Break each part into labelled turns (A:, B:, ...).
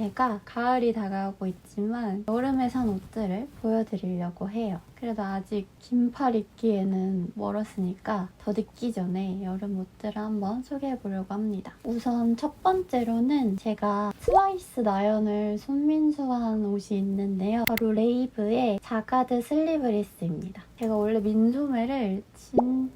A: 제가 가을이 다가오고 있지만 여름에 산 옷들을 보여드리려고 해요. 그래도 아직 긴 팔 입기에는 멀었으니까 더 늦기 전에 여름 옷들을 한번 소개해보려고 합니다. 우선 첫 번째로는 제가 트와이스 나연을 손민수한 옷이 있는데요. 바로 레이브의 자가드 슬리브리스입니다. 제가 원래 민소매를 진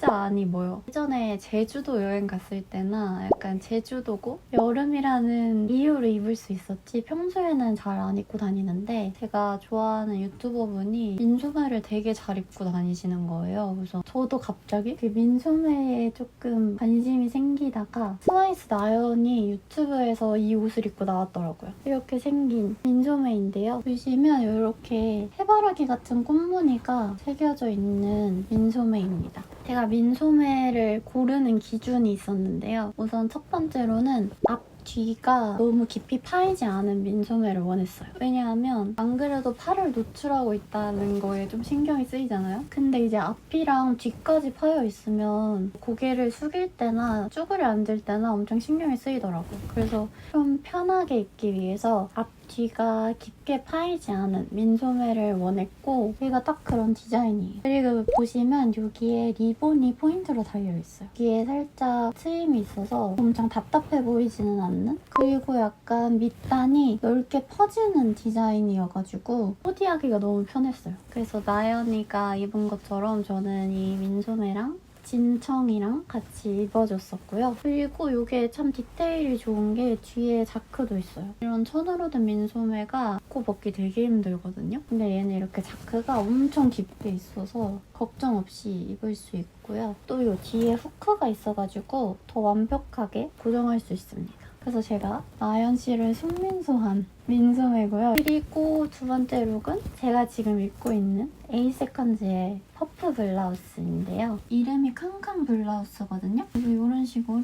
A: 진짜 많이 모여. 예전에 제주도 여행 갔을 때나 약간 제주도고 여름이라는 이유로 입을 수 있었지 평소에는 잘 안 입고 다니는데 제가 좋아하는 유튜버분이 민소매를 되게 잘 입고 다니시는 거예요. 그래서 저도 갑자기 그 민소매에 조금 관심이 생기다가 트와이스 나연이 유튜브에서 이 옷을 입고 나왔더라고요. 이렇게 생긴 민소매인데요. 보시면 이렇게 해바라기 같은 꽃무늬가 새겨져 있는 민소매입니다. 제가 민소매를 고르는 기준이 있었는데요. 우선 첫 번째로는 앞 뒤가 너무 깊이 파이지 않은 민소매를 원했어요. 왜냐하면 안 그래도 팔을 노출하고 있다는 거에 좀 신경이 쓰이잖아요. 근데 이제 앞이랑 뒤까지 파여 있으면 고개를 숙일 때나 쭈그려 앉을 때나 엄청 신경이 쓰이더라고요. 그래서 좀 편하게 입기 위해서 앞 뒤가 깊게 파이지 않은 민소매를 원했고 여기가 딱 그런 디자인이에요. 그리고 보시면 여기에 리본이 포인트로 달려있어요. 여기에 살짝 트임이 있어서 엄청 답답해 보이지는 않는 그리고 약간 밑단이 넓게 퍼지는 디자인이어가지고 코디하기가 너무 편했어요. 그래서 나연이가 입은 것처럼 저는 이 민소매랑 진청이랑 같이 입어줬었고요. 그리고 이게 참 디테일이 좋은 게 뒤에 자크도 있어요. 이런 천으로 된 민소매가 입고 벗기 되게 힘들거든요. 근데 얘는 이렇게 자크가 엄청 깊게 있어서 걱정 없이 입을 수 있고요. 또 이 뒤에 후크가 있어가지고 더 완벽하게 고정할 수 있습니다. 그래서 제가 나연 씨를 손민소한 민소매고요. 그리고 두 번째 룩은 제가 지금 입고 있는 에이세컨즈의 퍼프 블라우스인데요. 이름이 캉캉 블라우스거든요. 그리고 이런 식으로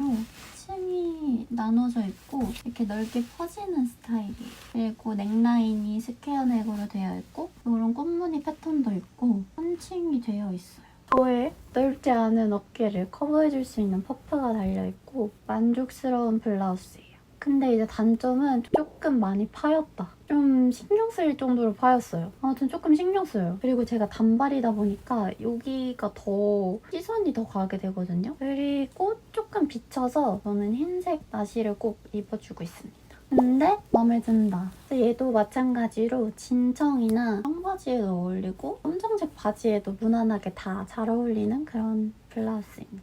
A: 층이 나눠져 있고 이렇게 넓게 퍼지는 스타일이에요. 그리고 넥라인이 스퀘어 넥으로 되어 있고 이런 꽃무늬 패턴도 있고 펀칭이 되어 있어요. 저의 넓지 않은 어깨를 커버해줄 수 있는 퍼프가 달려있고 만족스러운 블라우스예요. 근데 이제 단점은 조금 많이 파였다. 좀 신경 쓰일 정도로 파였어요. 아무튼 조금 신경 써요. 그리고 제가 단발이다 보니까 여기가 더 시선이 더 가게 되거든요. 그리고 조금 비쳐서 저는 흰색 나시를 꼭 입어주고 있습니다. 근데 마음에 든다. 얘도 마찬가지로 진청이나 청바지에도 어울리고 검정색 바지에도 무난하게 다 잘 어울리는 그런 블라우스입니다.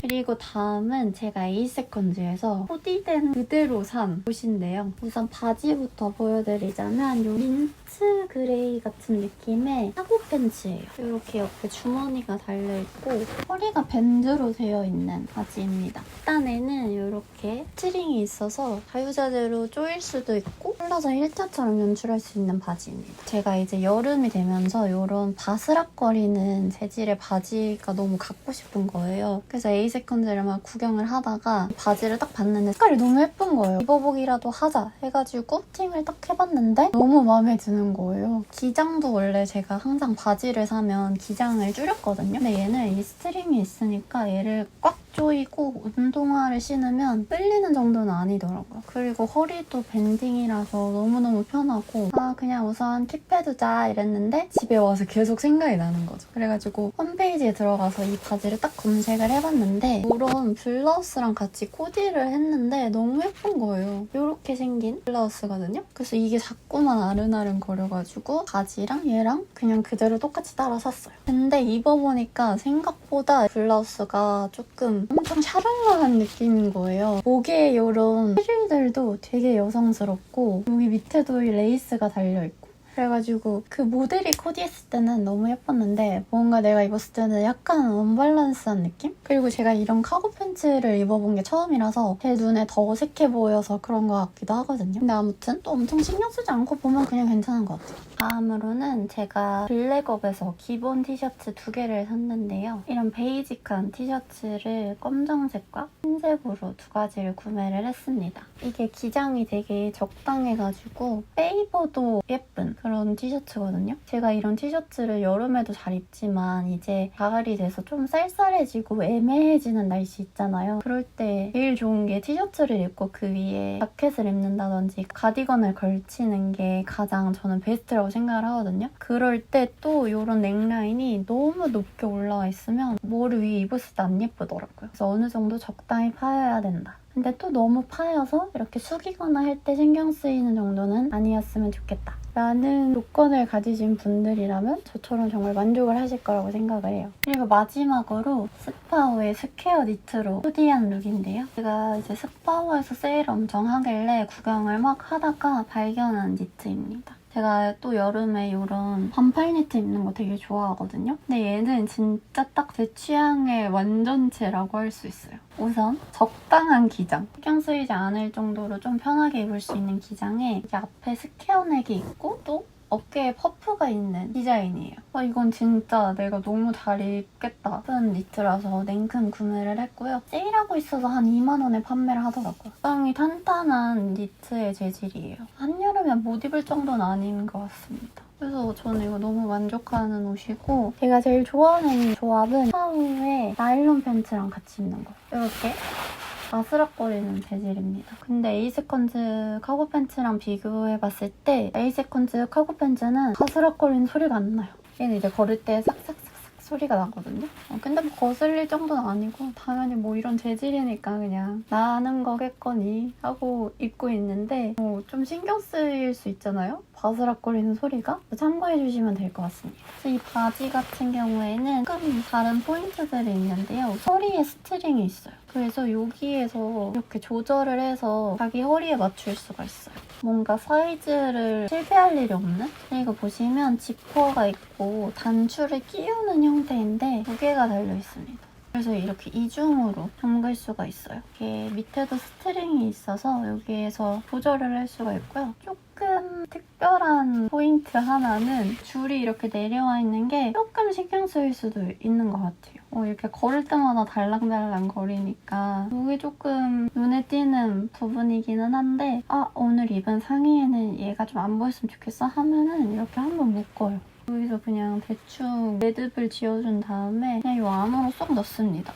A: 그리고 다음은 제가 에이세컨즈에서 코디된 그대로 산 옷인데요. 우선 바지부터 보여드리자면 이 민트 그레이 같은 느낌의 사고 팬츠예요. 이렇게 옆에 주머니가 달려있고 허리가 밴드로 되어 있는 바지입니다. 일단에는 이렇게 스트링이 있어서 자유자재로 조일 수도 있고 콜라서 일자처럼 연출할 수 있는 바지입니다. 제가 이제 여름이 되면서 이런 바스락거리는 재질의 바지가 너무 갖고 싶은 거예요. 그래서 에이 세컨즈를 막 구경을 하다가 바지를 딱 봤는데 색깔이 너무 예쁜 거예요. 입어보기라도 하자 해가지고 피팅을 딱 해봤는데 너무 마음에 드는 거예요. 기장도 원래 제가 항상 바지를 사면 기장을 줄였거든요. 근데 얘는 이 스트링이 있으니까 얘를 꽉 조이고 운동화를 신으면 끌리는 정도는 아니더라고요. 그리고 허리도 밴딩이라서 너무너무 편하고 아 그냥 우선 킵해두자 이랬는데 집에 와서 계속 생각이 나는 거죠. 그래가지고 홈페이지에 들어가서 이 바지를 딱 검색을 해봤는데 이런 블라우스랑 같이 코디를 했는데 너무 예쁜 거예요. 이렇게 생긴 블라우스거든요. 그래서 이게 자꾸만 아른아른 거려가지고 바지랑 얘랑 그냥 그대로 똑같이 따라 샀어요. 근데 입어보니까 생각보다 블라우스가 조금 엄청 샤랄라한 느낌인 거예요. 목에 이런 프릴들도 되게 여성스럽고 여기 밑에도 이 레이스가 달려있고 그래가지고 그 모델이 코디했을 때는 너무 예뻤는데 뭔가 내가 입었을 때는 약간 언밸런스한 느낌? 그리고 제가 이런 카고 팬츠를 입어본 게 처음이라서 제 눈에 더 어색해 보여서 그런 것 같기도 하거든요. 근데 아무튼 또 엄청 신경 쓰지 않고 보면 그냥 괜찮은 것 같아요. 다음으로는 제가 블랙업에서 기본 티셔츠 두 개를 샀는데요. 이런 베이직한 티셔츠를 검정색과 흰색으로 두 가지를 구매를 했습니다. 이게 기장이 되게 적당해가지고 페이버도 예쁜 그런 티셔츠거든요. 제가 이런 티셔츠를 여름에도 잘 입지만 이제 가을이 돼서 좀 쌀쌀해지고 애매해지는 날씨 있잖아요. 그럴 때 제일 좋은 게 티셔츠를 입고 그 위에 자켓을 입는다든지 가디건을 걸치는 게 가장 저는 베스트라고 생각을 하거든요. 그럴 때 또 이런 넥라인이 너무 높게 올라와 있으면 머리 위에 입었을 때 안 예쁘더라고요. 그래서 어느 정도 적당히 파여야 된다. 근데 또 너무 파여서 이렇게 숙이거나 할 때 신경 쓰이는 정도는 아니었으면 좋겠다. 라는 조건을 가지신 분들이라면 저처럼 정말 만족을 하실 거라고 생각을 해요. 그리고 마지막으로 스파오의 스퀘어 니트로 후디한 룩인데요. 제가 이제 스파오에서 세일 엄청 하길래 구경을 막 하다가 발견한 니트입니다. 제가 또 여름에 이런 반팔 니트 입는 거 되게 좋아하거든요. 근데 얘는 진짜 딱 제 취향의 완전체라고 할 수 있어요. 우선 적당한 기장. 신경 쓰이지 않을 정도로 좀 편하게 입을 수 있는 기장에 이게 앞에 스퀘어넥이 있고 또 어깨에 퍼프가 있는 디자인이에요. 아, 이건 진짜 내가 너무 잘 입겠다 싶은 니트라서 냉큼 구매를 했고요. 세일하고 있어서 한 2만 원에 판매를 하더라고요. 굉장히 탄탄한 니트의 재질이에요. 한여름에 못 입을 정도는 아닌 것 같습니다. 그래서 저는 이거 너무 만족하는 옷이고 제가 제일 좋아하는 조합은 파우의 나일론 팬츠랑 같이 입는 거. 이렇게 아스락거리는 재질입니다. 근데 에이세컨즈 카고 팬츠랑 비교해봤을 때 에이세컨즈 카고 팬츠는 아스락거리는 소리가 안 나요. 얘는 이제 걸을 때 싹싹싹싹 소리가 나거든요. 어, 근데 뭐 거슬릴 정도는 아니고 당연히 뭐 이런 재질이니까 그냥 나는 거겠거니 하고 입고 있는데 뭐 좀 신경 쓰일 수 있잖아요. 바스락거리는 소리가 참고해 주시면 될 것 같습니다. 이 바지 같은 경우에는 조금 다른 포인트들이 있는데요. 허리에 스트링이 있어요. 그래서 여기에서 이렇게 조절을 해서 자기 허리에 맞출 수가 있어요. 뭔가 사이즈를 실패할 일이 없는? 그리고 보시면 지퍼가 있고 단추를 끼우는 형태인데 두 개가 달려 있습니다. 그래서 이렇게 이중으로 잠글 수가 있어요. 이렇게 밑에도 스트링이 있어서 여기에서 조절을 할 수가 있고요. 조금 특별한 포인트 하나는 줄이 이렇게 내려와 있는 게 조금 신경 쓰일 수도 있는 것 같아요. 어, 이렇게 걸을 때마다 달랑달랑 거리니까 이게 조금 눈에 띄는 부분이기는 한데 아 오늘 입은 상의에는 얘가 좀 안 보였으면 좋겠어 하면은 이렇게 한번 묶어요. 여기서 그냥 대충 매듭을 지어준 다음에 그냥 이 안으로 쏙 넣습니다.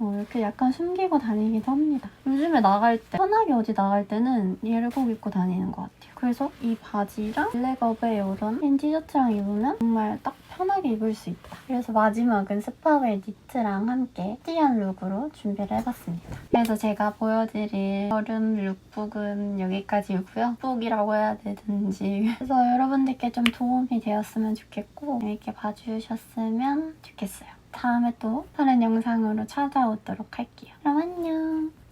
A: 어, 이렇게 약간 숨기고 다니기도 합니다. 요즘에 나갈 때, 편하게 어디 나갈 때는 얘를 꼭 입고 다니는 것 같아요. 그래서 이 바지랑 블랙업에 이런 흰 티셔츠랑 입으면 정말 딱 편하게 입을 수 있다. 그래서 마지막은 스파웰 니트랑 함께 띠한 룩으로 준비를 해봤습니다. 그래서 제가 보여드릴 여름 룩북은 여기까지고요. 룩북이라고 해야 되든지 그래서 여러분들께 좀 도움이 되었으면 좋겠고 재밌게 봐주셨으면 좋겠어요. 다음에 또 다른 영상으로 찾아오도록 할게요. 그럼 안녕!